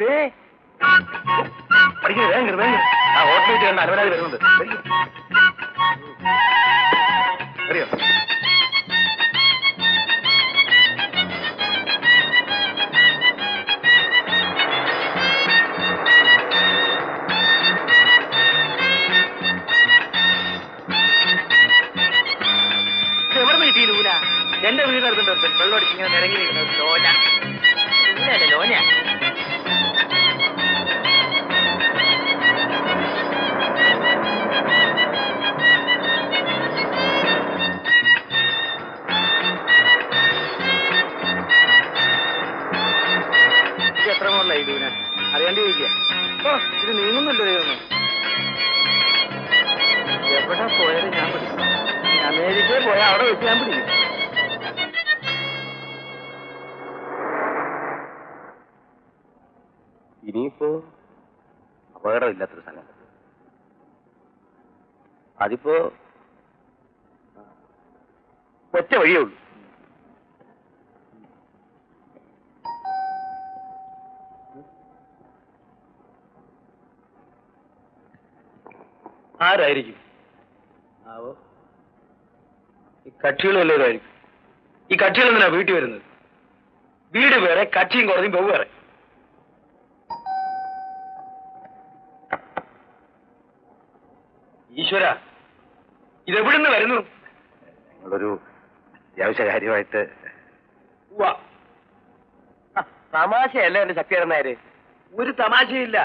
ദേ പഠിക്കുന്നത് വേഗം കേറ്. ആ ഹോട്ടലിൽ കണ്ട അലവരാതി വരുന്നുണ്ട്. അറിയോ എന്റെ വീട് വെള്ളം അടിച്ചിങ്ങനെ നിരങ്ങി നിൽക്കുന്നത് ലോന ലൂനയല്ല ലോന ഇത് എത്ര മുകളിലായി ലൂന അറിയാണ്ട് ചോദിക്കുക ഓ ഇത് നീങ്ങുന്നല്ലോ ദൈവമേ എവിടെ പോയാലും ഞാൻ പിടിക്കും ഇനി അമേരിക്കയിൽ പോയാൽ അവിടെ വെച്ച് ഞാൻ പിടിക്കും ഇനിയിപ്പോ അപകടമില്ലാത്തൊരു സ്ഥലം അതിപ്പോ ഒറ്റ വഴിയേ ഉള്ളൂ. ആരായിരിക്കും? ആവോ? ഈ കക്ഷികൾ വല്ലവരായിരിക്കും. ഈ കക്ഷികൾ എന്തിനാ വീട്ടിൽ വരുന്നത്? വീട് വേറെ കക്ഷിയും കുറഞ്ഞും വെവ്വേറെ ഈശ്വര ഇതെവിടുന്ന് വരുന്നു? നിങ്ങളൊരു അത്യാവശ്യ കാര്യമായിട്ട് തമാശയല്ല എന്റെ ശക്തിയായിരുന്നാര് ഒരു തമാശയില്ല.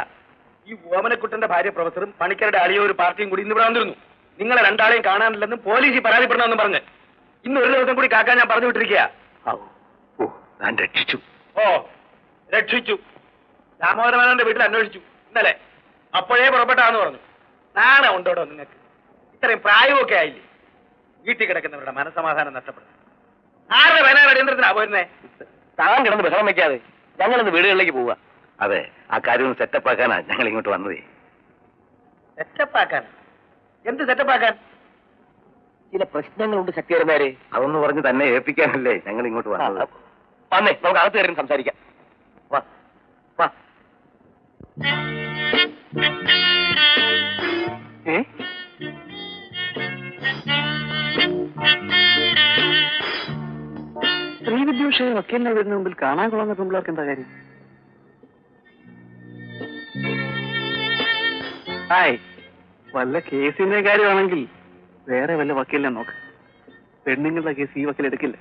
ഈ ഓമനക്കുട്ടന്റെ ഭാര്യ പ്രൊഫസറും പണിക്കരുടെ അളിയോ ഒരു പാർട്ടിയും കൂടി ഇന്ന് ഇവിടെ വന്നിരുന്നു. നിങ്ങളെ രണ്ടാളെയും കാണാനില്ലെന്നും പോലീസിൽ പരാതിപ്പെടണമെന്നും പറഞ്ഞ്. ഇന്ന് ഒരു ദിവസം കൂടി കാക്കാൻ ഞാൻ പറഞ്ഞു വിട്ടിരിക്കുക ഓ ഞാൻ രക്ഷിച്ചു. ഓ രക്ഷിച്ചു. ദാമോദരനാഥന്റെ വീട്ടിൽ അന്വേഷിച്ചു. ഇന്നലെ. അപ്പോഴേ പുറപ്പെട്ടാന്ന് പറഞ്ഞു. നാളെ ഉണ്ടോടോ നിങ്ങൾക്ക് ഇത്രയും പ്രായമൊക്കെ ആയില്ലേ? വീട്ടിൽ കിടക്കുന്നവരുടെ മനസമാധാനം നഷ്ടപ്പെടും. ആരുടെ വേനാട് അടിയന്തരത്തിനാ പോരുന്നേ താൻ കിടന്ന് ബഹളം വെക്കാതെ ഞങ്ങളിന്ന് വീടുകളിലേക്ക് പോവുക. അതെ ആ കാര്യം ഒന്ന് സെറ്റപ്പ് ആക്കാനാ ഞങ്ങൾ ഇങ്ങോട്ട് വന്നതേ. സെറ്റപ്പ് ആക്കാൻ? എന്ത് സെറ്റപ്പ് ആക്കാൻ? ചില പ്രശ്നങ്ങളുണ്ട് ശക്തിയായിരുന്നേരെ അതൊന്ന് പറഞ്ഞ് തന്നെ ഏൽപ്പിക്കാനല്ലേ ഞങ്ങൾ ഇങ്ങോട്ട് വന്നത്. വന്നേ നമുക്ക് അകത്ത് കയറി സംസാരിക്കാം. വാ വാ. വിഷയം വക്കീലിനെ വരുന്ന മുമ്പിൽ കാണാൻ കൊള്ളുന്ന പെമ്പിളർക്ക് എന്താ കാര്യം? ഹായ്. വല്ല കേസിന്റെ കാര്യമാണെങ്കിൽ വേറെ വല്ല വക്കീലിനെ നോക്ക്. പെണ്ണുങ്ങളുടെ കേസ് ഈ വക്കീൽ എടുക്കില്ല.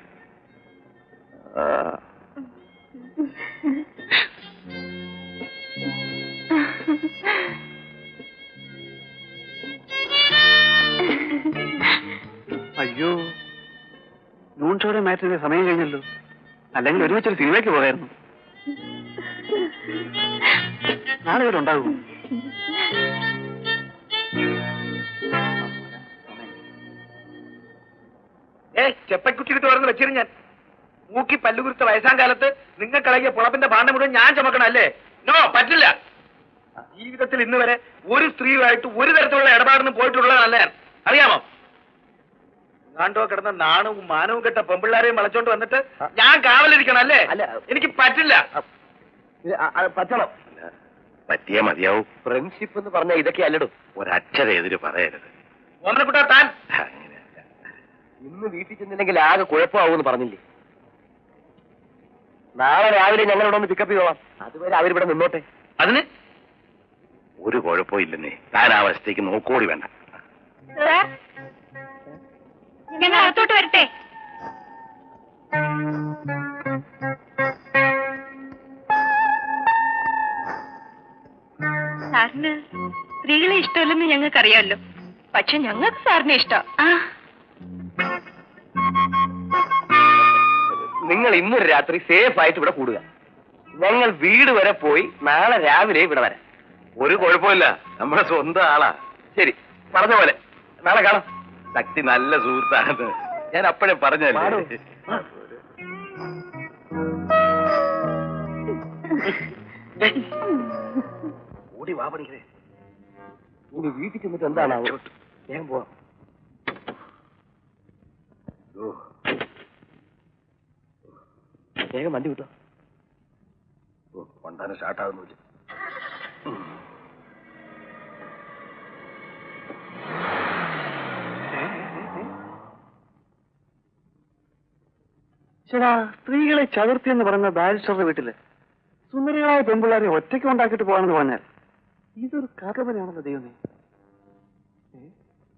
അയ്യോ. നൂൺ ഷോയുടെ മാറ്റിന്റെ സമയം കഴിഞ്ഞല്ലോ. അല്ലെങ്കിൽ ഒരുമിച്ചൊരു സിനിമയ്ക്ക് പോകായിരുന്നു. നാളെ ഇവിടെ ഉണ്ടാകും. ഏ ചെപ്പക്കുറ്റിട്ട് തുറന്ന് വെച്ചിരുന്നു ഞാൻ. മൂക്കി പല്ലുകുരുത്ത വയസ്സാം കാലത്ത് നിങ്ങൾക്കിളകിയ പുളപ്പിന്റെ ഭാണ്ഡം മുഴുവൻ ഞാൻ ചുമക്കണം അല്ലേ? നോ പറ്റില്ല. ജീവിതത്തിൽ ഇന്ന് വരെ ഒരു സ്ത്രീയുമായിട്ട് ഒരു തരത്തിലുള്ള ഇടപാടൊന്നും പോയിട്ടുള്ളതല്ല അല്ലേ അറിയാമോ? കാണ്ടോ കിടന്ന നാണവും മാനവും കെട്ട പെമ്പിള്ളാരെയും വളച്ചോണ്ട് വന്നിട്ട് ഞാൻ കാവലിരിക്കണം അല്ലേ? അല്ല. എനിക്ക് പറ്റില്ല. പറ്റണം. പറ്റിയേ മതിയാവും. ഫ്രണ്ട്ഷിപ്പ് എന്ന് പറഞ്ഞ ഇതൊക്കെ അല്ലടും. ഒരക്ഷരം എതിര് പറയരുത്. ഓമനക്കുട്ടാ താൻ. ഇന്ന് വീട്ടിൽ ചെന്നില്ലെങ്കിൽ ആകെ കുഴപ്പമാവൂന്ന് പറഞ്ഞില്ലേ? നാളെ രാവിലെ ഞങ്ങളിവിടെ ഒന്ന് പിക്കപ്പ് ചെയ്തോളാം. അതുവരെ അവരിവിടെ നിന്നോട്ടെ. അതിന്? ഒരു കുഴപ്പമില്ലെന്നേ. താൻ ആ വശത്തേക്ക് നോക്കോടി വേണ്ട. ഞങ്ങൾ അകത്തോട്ട് വരട്ടെ. സാറിന് സ്ത്രീകളെ ഇഷ്ടമല്ലെന്ന് ഞങ്ങൾക്കറിയാമല്ലോ. പക്ഷെ ഞങ്ങൾക്ക് സാറിനെ ഇഷ്ടം. നിങ്ങൾ ഇന്നൊരു രാത്രി സേഫ് ആയിട്ട് ഇവിടെ കൂടുക. ഞങ്ങൾ വീട് വരെ പോയി നാളെ രാവിലെ ഇവിടെ വരാം. ഒരു കുഴപ്പമില്ല. നമ്മുടെ സ്വന്തം ആളാ. ശരി പറഞ്ഞ പോലെ. നാളെ കാണാം. ശക്തി നല്ല സുഹൃത്താണ്. ഞാൻ അപ്പോഴേ. പറഞ്ഞല്ലേ? ഓടി വാ പണിക്കേ ഇനി വീട്ടിൽ ചെന്നിട്ട് എന്താണ് ഞാൻ പോവാം. വേഗം വണ്ടി വിട്ടോ. ഓ, കൊണ്ട സമാധാനം സ്റ്റാർട്ടാകുന്നു ചേടാ സ്ത്രീകളെ ചതുർത്ഥി എന്ന് പറയുന്ന ബാരിസ്റ്ററുടെ വീട്ടിൽ സുന്ദരികളായ പെൺപിള്ളേരെ ഒറ്റയ്ക്ക് ഉണ്ടാക്കിയിട്ട് പോകാമെന്ന് പറഞ്ഞാൽ ഇതൊരു കഥപനാണല്ലോ ദൈവമേ.